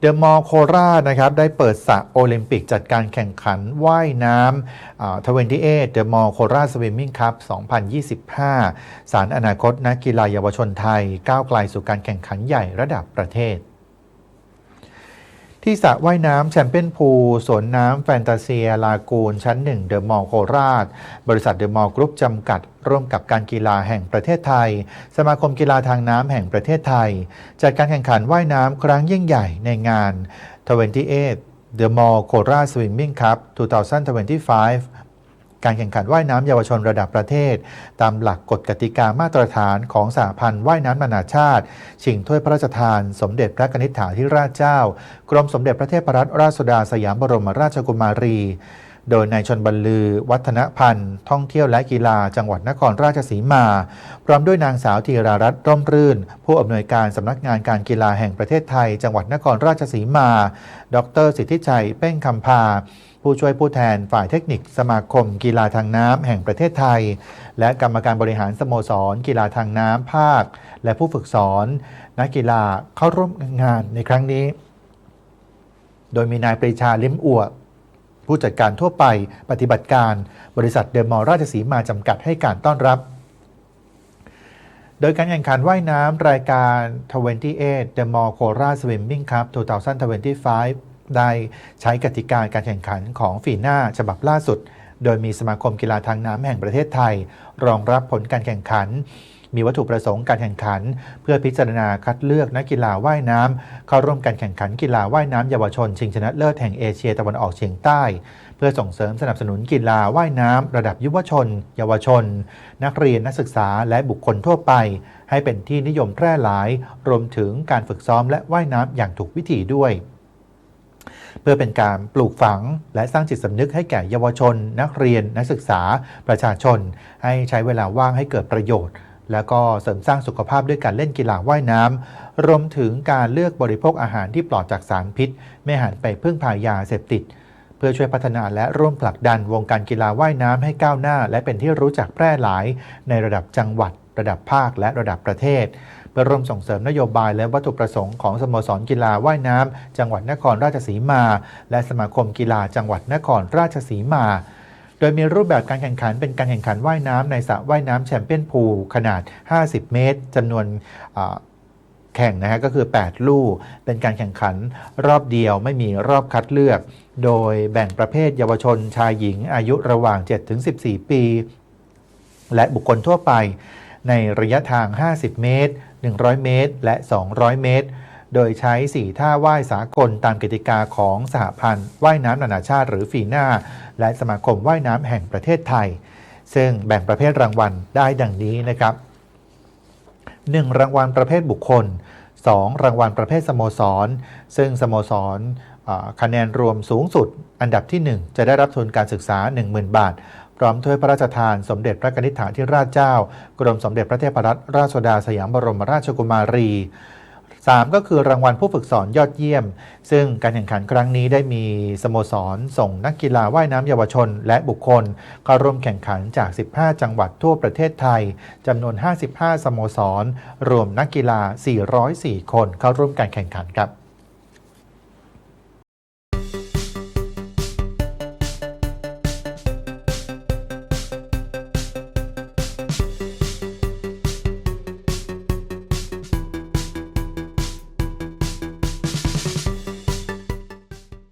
เดอะมอลโคราชนะครับได้เปิดสระโอลิมปิกจัดการแข่งขันว่ายน้ำทเวนตี้เอเดอะมอลโคราชสวิมมิ่งคัพ2025 สารอนาคตนักกีฬาเยาวชนไทย ก้าวไกลสู่การแข่งขันใหญ่ระดับประเทศ ที่สระว่ายน้ำแชมเปี้ยนพูลสวนน้ำแฟนตาเซีย ลากูน ชั้นหนึ่งเดอะมอลโคราช บริษัทเดอะมอลกรุ๊ปจำกัด ร่วมกับการกีฬาแห่งประเทศไทย สมาคมกีฬาทางน้ำแห่งประเทศไทย จัดการแข่งขันว่ายน้ำครั้งยิ่งใหญ่ในงาน 28 The Mall Kora Swimming Cup 2025 การแข่งขันว่ายน้ำเยาวชนระดับประเทศ ตามหลักกฎกติกามาตรฐานของสหพันธ์ว่ายน้ำนานาชาติ ชิงถ้วยพระราชทาน สมเด็จพระนิษฐาธิราชเจ้า กรมสมเด็จพระเทพรัตนราชสุดาสยามบรมราชกุมารี โดยนายชนบรรลือ วัฒนพันธ์ ท่องเที่ยวและกีฬาจังหวัดนครราชสีมา พร้อมด้วยนางสาวธีรารัตน์ร่มรื่น ผู้อำนวยการสำนักงานการกีฬาแห่งประเทศไทย จังหวัดนครราชสีมา ดร สิทธิชัย เป้งคำพา ผู้ช่วยผู้แทนฝ่ายเทคนิคสมาคม กีฬาทางน้ำแห่งประเทศไทย และกรรมการบริหารสโมสร กีฬาทางน้ำภาค และผู้ฝึกสอนนักกีฬาเข้าร่วมงานในครั้งนี้ โดยมีนายปรีชาลิมอัว ผู้จัดการทั่วไปปฏิบัติการ บริษัทเดอมอลราชสีมาจำกัดให้การต้อนรับ โดยการแข่งขันว่ายน้ำรายการ 28 The Mall Kora Swimming Cup 2025 ได้ใช้กติกาการแข่งขันของฟีน่าฉบับล่าสุด โดยมีสมาคมกีฬาทางน้ำแห่งประเทศไทย รองรับผลการแข่งขัน มีวัตถุประสงค์การแข่งขัน เพื่อพิจารณาคัดเลือกนักกีฬาว่ายน้ำเข้าร่วมการแข่งขันกีฬาว่ายน้ำเยาวชน ชิงชนะเลิศแห่งเอเชียตะวันออกเฉียงใต้ เพื่อส่งเสริมสนับสนุนกีฬาว่ายน้ำระดับยุวชน เยาวชน นักเรียนนักศึกษาและบุคคลทั่วไป ให้เป็นที่นิยมแพร่หลาย รวมถึงการฝึกซ้อมและว่ายน้ำอย่างถูกวิธีด้วยเพื่อเป็นการปลูกฝังและสร้างจิตสำนึกให้แก่เยาวชน นักเรียน นักศึกษา ประชาชน ให้ใช้เวลาว่างให้เกิดประโยชน์ แล้วก็เสริมสร้างสุขภาพด้วยการเล่นกีฬาว่ายน้ำรวมถึงการเลือกบริโภคอาหารที่ปลอดจากสารพิษ ไม่หันไปพึ่งพายาเสพติด เพื่อช่วยพัฒนาและร่วมผลักดันวงการกีฬาว่ายน้ำให้ก้าวหน้า และเป็นที่รู้จักแพร่หลาย ในระดับจังหวัด ระดับภาคและระดับประเทศเพื่อร่วมส่งเสริมนโยบายและวัตถุประสงค์ของสโมสรกีฬาว่ายน้ำจังหวัดนครราชสีมา และสมาคมกีฬาจังหวัดนครราชสีมา โดยมีรูปแบบการแข่งขันเป็นการแข่งขันว่ายน้ำในสระว่ายน้ำแชมเปี้ยนพูลขนาด 50 เมตรจำนวนแข่งนะฮะก็คือ 8 ลู่ เป็นการแข่งขันรอบเดียวไม่มีรอบคัดเลือก โดยแบ่งประเภทเยาวชนชายหญิงอายุระหว่าง 7-14 ปี และบุคคลทั่วไป ในระยะทาง 50 เมตร 100 เมตร และ 200 เมตร โดยใช้4ท่าว่ายสากลตามกติกาของสหพันธ์ว่ายน้ำนานาชาติหรือฟีน่าและสมาคมว่ายน้ำแห่งประเทศไทย ซึ่งแบ่งประเภทรางวัลได้ดังนี้นะครับ 1. รางวัลประเภทบุคคล 2. รางวัลประเภทสโมสร ซึ่งสโมสรอ่าคะแนนรวมสูงสุด อันดับที่ 1 จะได้รับทุนการศึกษา 10,000 บาท พร้อมถ้วยพระราชทานสมเด็จพระนิษฐาธิราชเจ้า กรมสมเด็จพระเทพรัตนราชสุดาสยามบรมราชกุมารี 3 ก็คือรางวัลผู้ฝึกสอนยอดเยี่ยม ซึ่งการแข่งขันครั้งนี้ได้มีสโมสร ส่งนักกีฬาว่ายน้ำเยาวชน และบุคคลเข้าร่วมแข่งขันจาก 15 จังหวัดทั่วประเทศไทยจำนวน 55 สโมสร รวมนักกีฬา 404 คนเข้าร่วมการแข่งขันครับ